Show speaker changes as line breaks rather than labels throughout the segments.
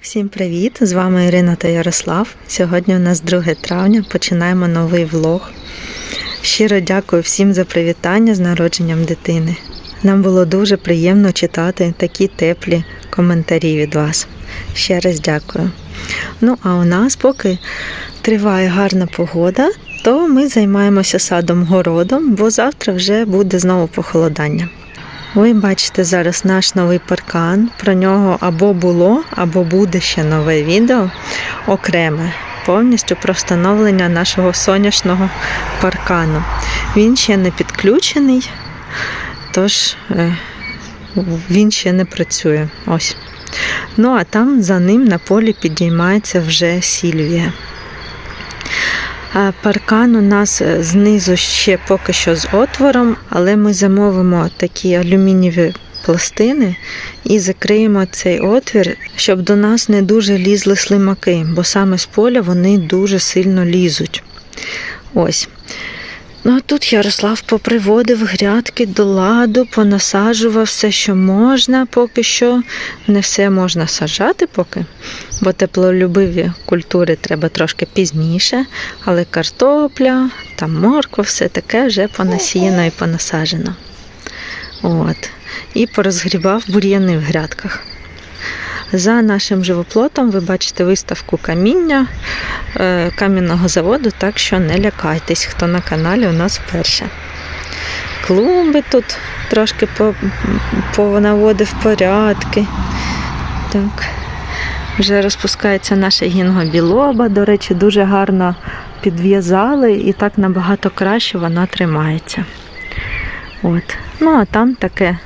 Всім привіт! З вами Ірина та Ярослав. Сьогодні у нас 2 травня. Починаємо новий влог. Щиро дякую всім за привітання з народженням дитини. Нам було дуже приємно читати такі теплі коментарі від вас. Ще раз дякую. Ну, а у нас, поки триває гарна погода, то ми займаємося садом городом, бо завтра вже буде знову похолодання. Ви бачите зараз наш новий паркан. Про нього або було, або буде ще нове відео окреме, повністю про встановлення нашого сонячного паркану. Він ще не підключений, тож е, він ще не працює. Ось. Ну а там за ним на полі підіймається вже Сільвія. Паркан у нас е, знизу ще поки що з отвором, але ми замовимо такі алюмінієві пластини і закриємо цей отвір, щоб до нас не дуже лізли слимаки, бо саме з поля вони дуже сильно лізуть. Ось. Ну а тут Ярослав поприводив грядки до ладу, понасаджував все, що можна поки що. Не все можна саджати поки, бо теплолюбиві культури треба трошки пізніше, але картопля, там морква, все таке вже понасіяно і понасаджено. От. І порозгрібав бур'яни в грядках. За нашим живоплотом ви бачите виставку каміння е, кам'яного заводу, так що не лякайтесь, хто на каналі у нас вперше. Клумби тут трошки по- понаводив порядки. Так. Вже розпускається наша гінгобілоба. До речі, дуже гарно підв'язали і так набагато краще вона тримається. От. Ну, а там таке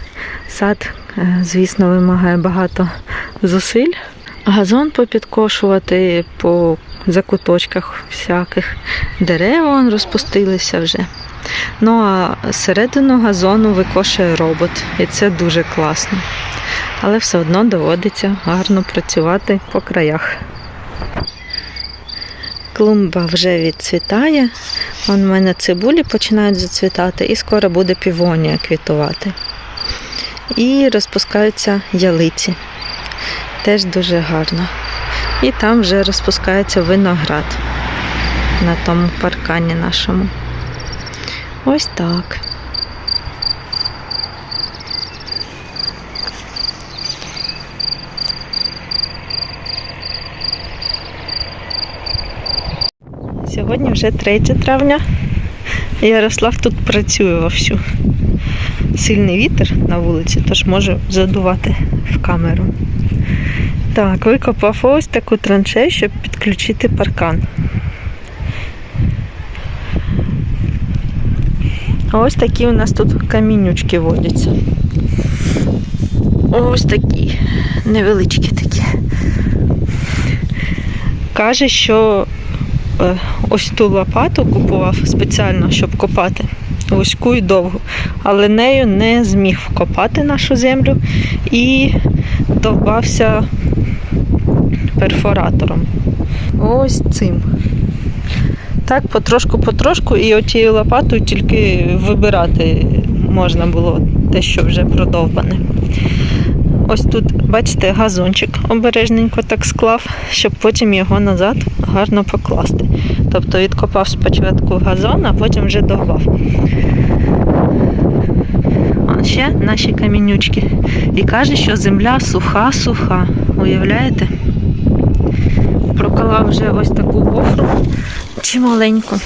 сад, е, звісно, вимагає багато зусиль. Газон попідкошувати по закуточках всяких. Дерева розпустилися вже. Ну а середину газону викошує робот, і це дуже класно. Але все одно доводиться гарно працювати по краях. Клумба вже відцвітає. В мене цибулі починають зацвітати, і скоро буде півонія квітувати. І розпускаються ялиці. Теж дуже гарно. І там вже розпускається виноград на тому паркані нашому. Ось так. Сьогодні вже 3 травня. Ярослав тут працює вовсю. Сильний вітер на вулиці, тож можу задувати в камеру. Так, викопав ось таку траншею, щоб підключити паркан. Ось такі у нас тут камінючки водяться. Ось такі, невеличкі такі. Каже, що е, ось ту лопату купував спеціально, щоб копати. Вузьку і довгу. Але нею не зміг вкопати нашу землю і довбався перфоратором. Ось цим. Так, потрошку-потрошку, і отією лопатою тільки вибирати можна було те, що вже продовбане. Ось тут, бачите, газончик обережненько так склав, щоб потім його назад гарно покласти. Тобто відкопав спочатку газон, а потім вже довбав. А ще наші камінючки. І каже, що земля суха-суха. Уявляєте? Проколав вже ось таку гофру чималеньку.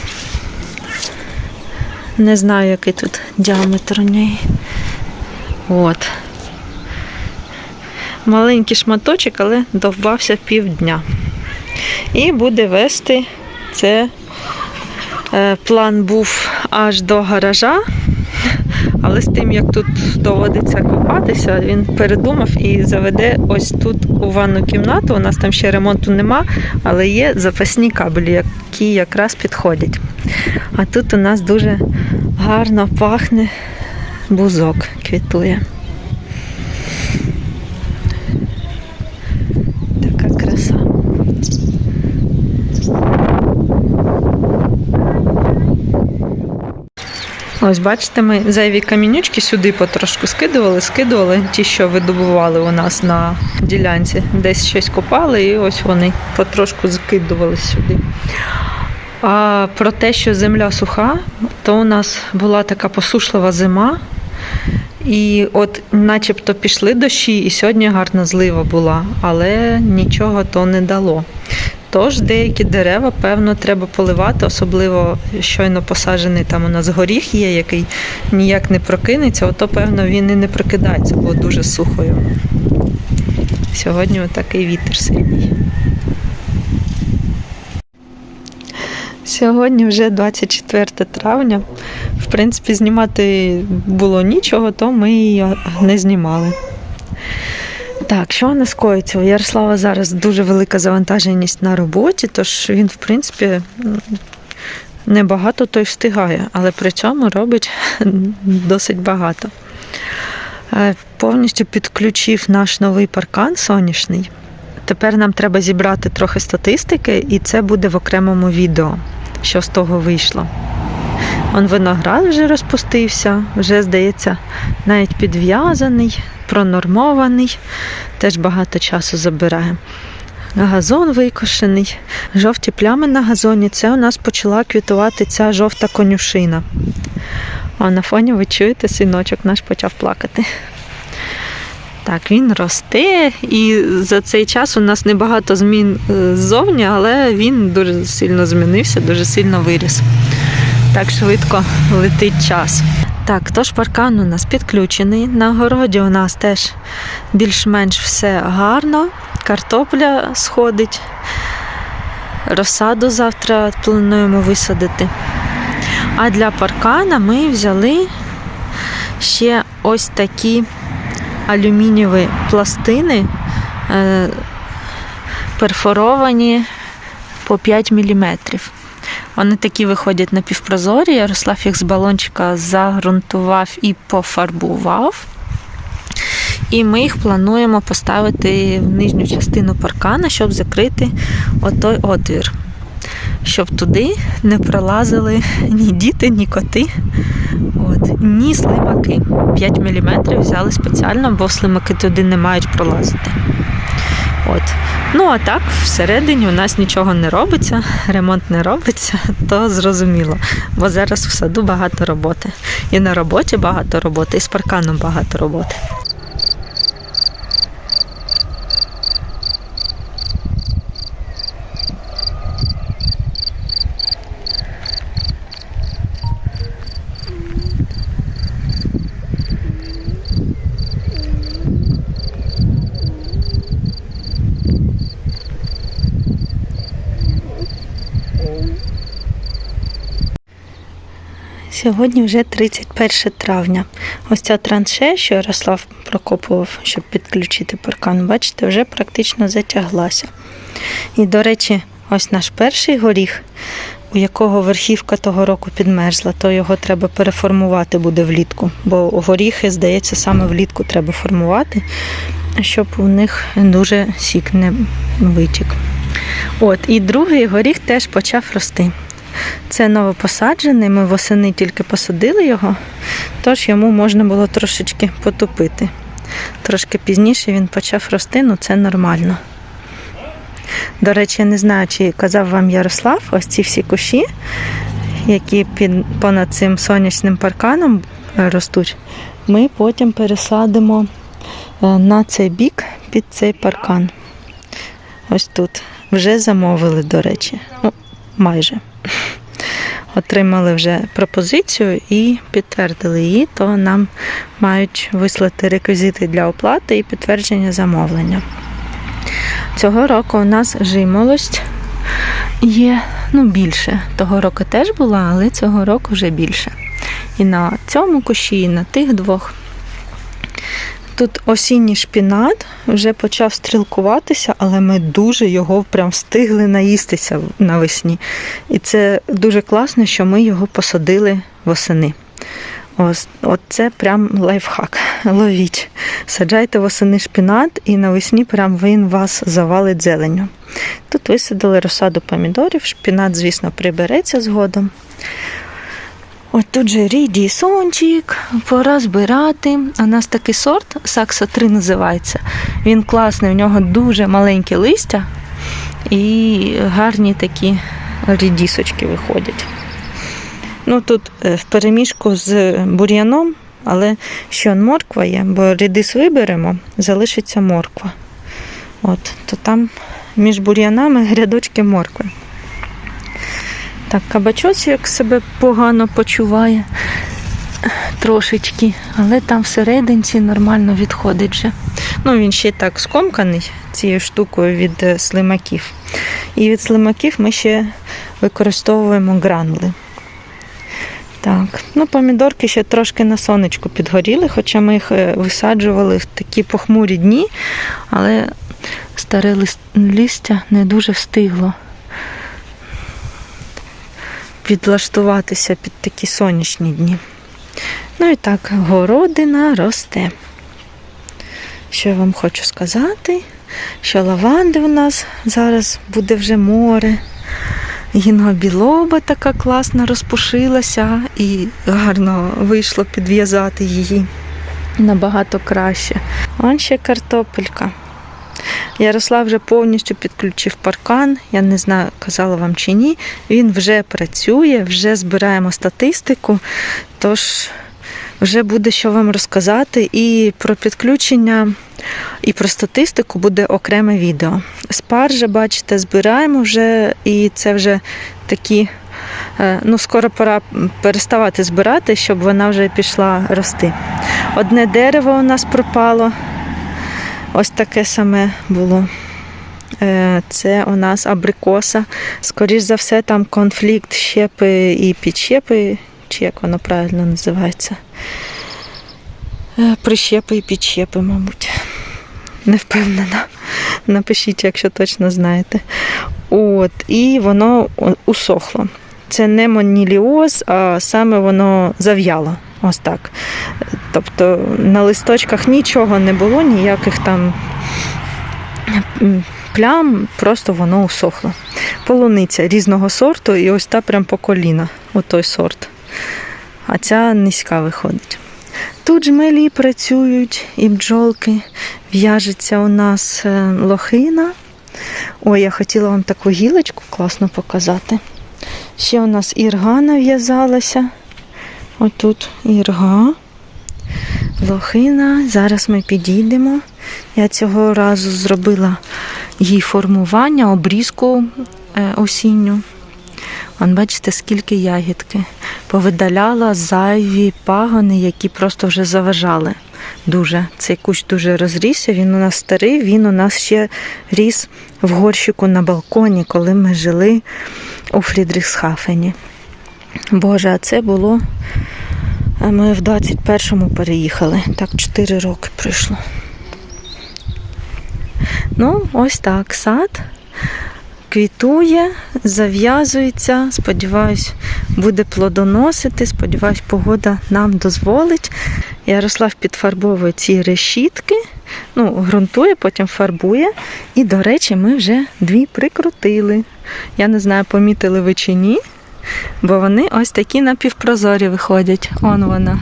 Не знаю, який тут діаметр у неї. От. Маленький шматочок, але довбався півдня. І буде вести це. е, План був аж до гаража, але з тим, як тут доводиться копатися, він передумав і заведе ось тут у ванну кімнату. У нас там ще ремонту нема, але є запасні кабелі, які якраз підходять. А тут у нас дуже гарно пахне бузок, квітує. Така краса. Ось бачите, ми зайві камінючки сюди потрошку скидували, скидували ті, що видобували у нас на ділянці. Десь щось копали, і ось вони потрошку закидували сюди. А про те, що земля суха, то у нас була така посушлива зима. І от начебто пішли дощі, і сьогодні гарна злива була, але нічого то не дало. Тож деякі дерева, певно, треба поливати, особливо щойно посаджений там у нас горіх є, який ніяк не прокинеться, ото, певно, він і не прокидається, бо дуже сухо йому. Сьогодні такий вітер сильний. Сьогодні вже 24 травня. В принципі, знімати було нічого, то ми її не знімали. Так, що у нас коїться? У Ярослава зараз дуже велика завантаженість на роботі, тож він, в принципі, небагато той встигає, але при цьому робить досить багато. Е, Повністю підключив наш новий паркан сонячний. Тепер нам треба зібрати трохи статистики, і це буде в окремому відео, що з того вийшло. Он виноград вже розпустився, вже, здається, навіть підв'язаний, пронормований, теж багато часу забирає. Газон викошений, жовті плями на газоні. Це у нас почала квітувати ця жовта конюшина. А на фоні ви чуєте, синочок наш почав плакати. Так, він росте, і за цей час у нас небагато змін е, ззовні, але він дуже сильно змінився, дуже сильно виріс. Так швидко летить час. Так, тож паркан у нас підключений. На городі у нас теж більш-менш все гарно. Картопля сходить. Розсаду завтра плануємо висадити. А для паркана ми взяли ще ось такі алюмінієві пластини, е, перфоровані по 5 мм. Вони такі виходять напівпрозорі. Ярослав їх з балончика загрунтував і пофарбував. І ми їх плануємо поставити в нижню частину паркана, щоб закрити отой отвір. Щоб туди не пролазили ні діти, ні коти, От. ні слимаки. 5 мм взяли спеціально, бо слимаки туди не мають пролазити. От. Ну, а так, всередині у нас нічого не робиться, ремонт не робиться, то зрозуміло. Бо зараз в саду багато роботи. І на роботі багато роботи, і з парканом багато роботи. Сьогодні вже 31 травня. Ось ця траншея, що Ярослав прокопував, щоб підключити паркан, бачите, вже практично затяглася. І, до речі, ось наш перший горіх, у якого верхівка того року підмерзла, то його треба переформувати буде влітку. Бо горіхи, здається, саме влітку треба формувати, щоб у них дуже сік не витік. От, і другий горіх теж почав рости. Це новопосаджений, ми восени тільки посадили його, тож йому можна було трошечки потопити. Трошки пізніше він почав рости, ну це нормально. До речі, я не знаю, чи казав вам Ярослав, ось ці всі кущі, які під, понад цим сонячним парканом ростуть, ми потім пересадимо е, на цей бік під цей паркан. Ось тут. Вже замовили, до речі. Ну, майже. Отримали вже пропозицію і підтвердили її, то нам мають вислати реквізити для оплати і підтвердження замовлення. Цього року у нас жимолость є ну, більше. Того року теж була, але цього року вже більше. І на цьому кущі, і на тих двох. Тут осінній шпінат вже почав стрілкуватися, але ми дуже його прям встигли наїстися навесні. І це дуже класно, що ми його посадили восени. Ось, от це прям лайфхак. Ловіть. Саджайте восени шпінат і навесні прям він вас завалить зеленню. Тут висадили розсаду помідорів, шпінат, звісно, прибереться згодом. От тут же рідісончик, пора збирати. У нас такий сорт Сакса 3 називається. Він класний, у нього дуже маленьке листя і гарні такі рідісочки виходять. Ну тут е, в переміжку з бур'яном, але ще морква є, бо рідис виберемо, залишиться морква. От, то там між бур'янами грядочки моркви. Так, кабачочок себе погано почуває трошечки, але там всерединці нормально відходить вже. Ну, він ще так скомканий цією штукою від е, слимаків. І від слимаків ми ще використовуємо гранули. Так, ну помідорки ще трошки на сонечку підгоріли, хоча ми їх е, висаджували в такі похмурі дні, але старе лист- листя не дуже встигло підлаштуватися під такі сонячні дні. Ну і так, городина росте. Що я вам хочу сказати? Що лаванди у нас зараз буде вже море. Гінгобілоба така класна розпушилася і гарно вийшло підв'язати її набагато краще. Он ще картопелька. Ярослав вже повністю підключив паркан. Я не знаю, казала вам чи ні. Він вже працює, вже збираємо статистику. Тож вже буде що вам розказати. І про підключення, і про статистику буде окреме відео. Спаржа, бачите, збираємо вже, і це вже такі. е, Ну, скоро пора переставати збирати, щоб вона вже пішла рости. Одне дерево у нас пропало. Ось таке саме було. Е, Це у нас абрикоса. Скоріш за все, там конфлікт щепи і підщепи, чи як воно правильно називається. Е, Прищепи і підщепи, мабуть. Не впевнена. Напишіть, якщо точно знаєте. От, і воно усохло. Це не моніліоз, а саме воно зав'яло. Ось так. Тобто на листочках нічого не було, ніяких там плям, просто воно усохло. Полуниця різного сорту, і ось та прям по коліна, отой сорт. А ця низька виходить. Тут жмелі працюють і бджолки. В'яжеться у нас е, лохина. Ой, я хотіла вам таку гілочку класно показати. Ще у нас ірга нав'язалася. Отут ірга, лохина. Зараз ми підійдемо. Я цього разу зробила їй формування, обрізку е, осінню. Вон, бачите, скільки ягідки. Повидаляла зайві пагони, які просто вже заважали. Дуже. Цей кущ дуже розрісся, він у нас старий, він у нас ще ріс в горщику на балконі, коли ми жили у Фрідріхсхафені. Боже, а це було. Ми в 21-му переїхали. Так, 4 роки пройшло. Ну, ось так, сад квітує, зав'язується. Сподіваюсь, буде плодоносити. Сподіваюсь, погода нам дозволить. Ярослав підфарбовує ці решітки, ну, ґрунтує, потім фарбує. І, до речі, ми вже дві прикрутили. Я не знаю, помітили ви чи ні, бо вони ось такі напівпрозорі виходять. Он вона.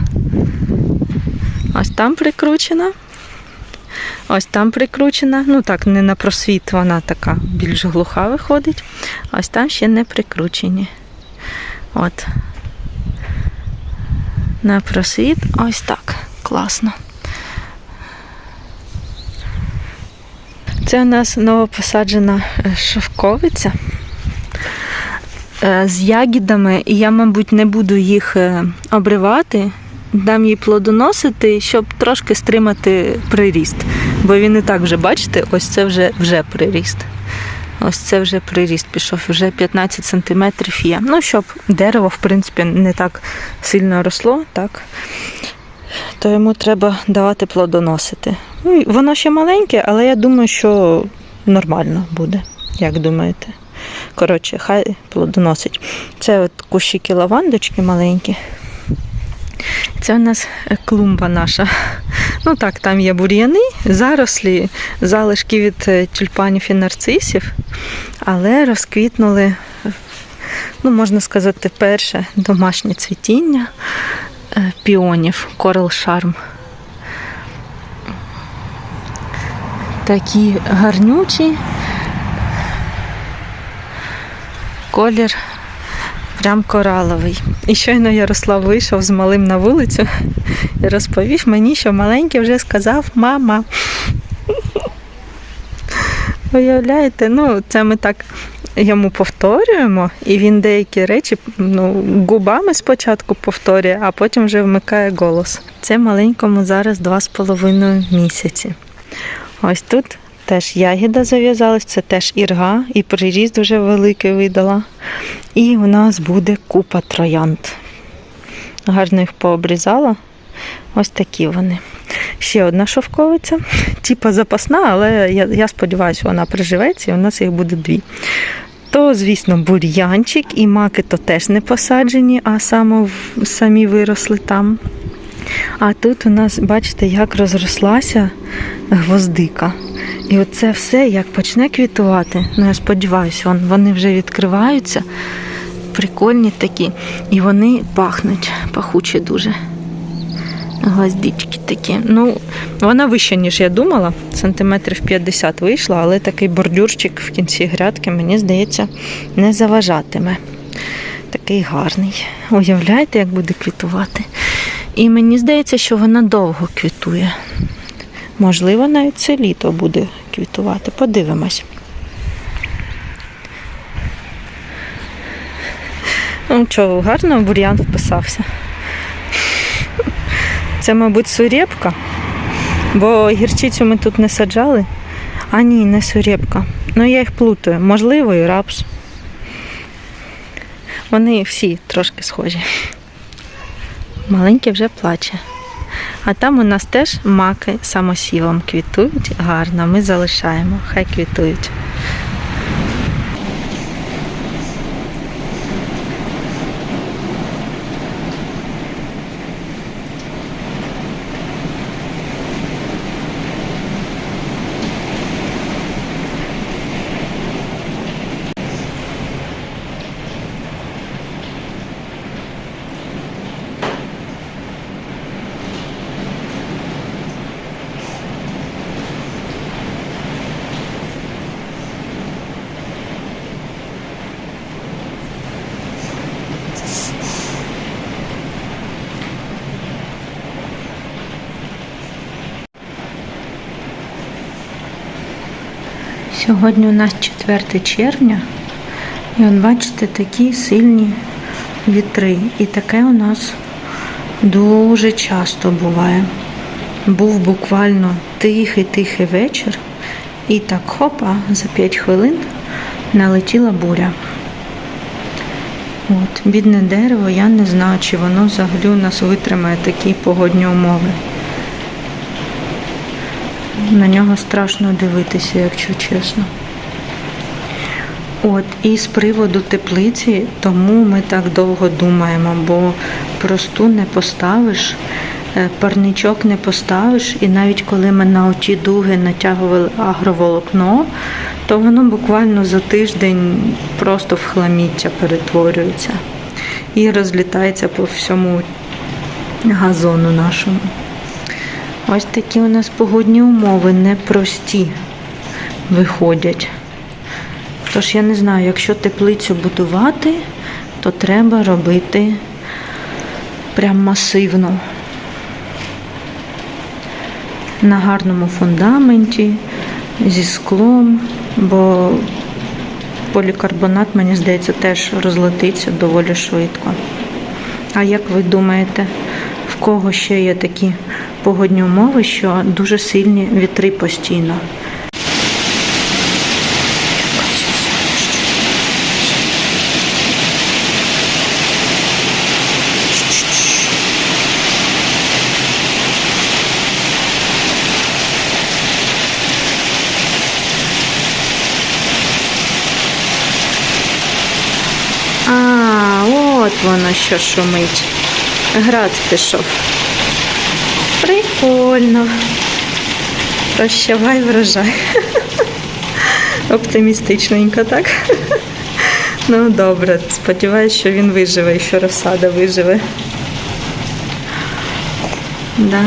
Ось там прикручена. Ось там прикручена. Ну так, не на просвіт, вона така більш глуха виходить. Ось там ще не прикручені. От. На просвіт ось так. Класно. Це у нас новопосаджена е, шовковиця з ягідами, і я, мабуть, не буду їх е, обривати. Дам їй плодоносити, щоб трошки стримати приріст. Бо він і так вже, бачите, ось це вже, вже приріст. Ось це вже приріст пішов, вже 15 сантиметрів є. Ну, щоб дерево, в принципі, не так сильно росло, так, то йому треба давати плодоносити. Ну, воно ще маленьке, але я думаю, що нормально буде, як думаєте. Коротше, хай плодоносить. Це от кущики лавандочки маленькі. Це у нас е, клумба наша. Ну так, там є бур'яни, зарослі, залишки від е, тюльпанів і нарцисів, але розквітнули ну, можна сказати, перше домашнє цвітіння е, піонів Coral Charm. Такі гарнючі. Колір прям кораловий. І щойно Ярослав вийшов з малим на вулицю і розповів мені, що маленький вже сказав мама. Уявляєте, ну це ми так йому повторюємо, і він деякі речі ну, губами спочатку повторює, а потім вже вмикає голос. Це маленькому зараз два з половиною місяці. Ось тут теж ягіда зав'язалась, це теж ірга, і приріст дуже великий видала. І у нас буде купа троянд. Гарно їх пообрізала. Ось такі вони. Ще одна шовковиця, типа запасна, але я, я сподіваюся, вона приживеться і у нас їх буде дві. То, звісно, бур'янчик і маки то теж не посаджені, а саме в- самі виросли там. А тут у нас, бачите, як розрослася гвоздика. І оце все як почне квітувати. Ну, я сподіваюся, вони вже відкриваються. Прикольні такі. І вони пахнуть пахучі дуже. Гвоздички такі. Ну, вона вища, ніж я думала. Сантиметрів 50 вийшла, але такий бордюрчик в кінці грядки, мені здається, не заважатиме. Такий гарний. Уявляєте, як буде квітувати. І мені здається, що вона довго квітує. Можливо, навіть це літо буде квітувати. Подивимось. Ну, чого, гарно бур'ян вписався. Це, мабуть, сурєпка, бо гірчицю ми тут не саджали. А ні, не сурєпка. Ну, я їх плутаю. Можливо, і рапс. Вони всі трошки схожі. Маленький вже плаче. А там у нас теж маки самосівом квітують гарно. Ми залишаємо, хай квітують. Сьогодні у нас 4 червня, і от бачите, такі сильні вітри. І таке у нас дуже часто буває. Був буквально тихий-тихий вечір, і так хопа, за 5 хвилин налетіла буря. От, бідне дерево, я не знаю, чи воно взагалі у нас витримає такі погодні умови. На нього страшно дивитися, якщо чесно. От, і з приводу теплиці, тому ми так довго думаємо, бо просту не поставиш, е, парничок не поставиш, і навіть коли ми на оті дуги натягували агроволокно, то воно буквально за тиждень просто в хламіття перетворюється і розлітається по всьому газону нашому. Ось такі у нас погодні умови непрості виходять. Тож я не знаю, якщо теплицю будувати, то треба робити прям масивно. На гарному фундаменті, зі склом, бо полікарбонат, мені здається, теж розлетиться доволі швидко. А як ви думаєте, в кого ще є такі погодні умови, що дуже сильні вітри постійно? От воно що шумить. Град пішов. Прикольно. Прощавай врожай. Оптимістичненько, так? Ну добре, сподіваюся, що він виживе і що розсада виживе. Да,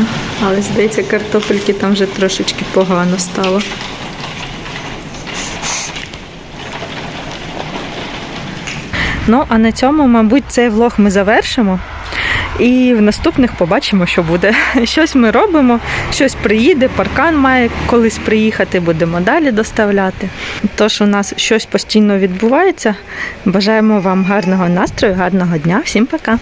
але здається, картопельки там вже трошечки погано стало. Ну, а на цьому, мабуть, цей влог ми завершимо. І в наступних побачимо, що буде. Щось ми робимо, щось приїде, паркан має колись приїхати, будемо далі доставляти. Тож у нас щось постійно відбувається. Бажаємо вам гарного настрою, гарного дня. Всім пока!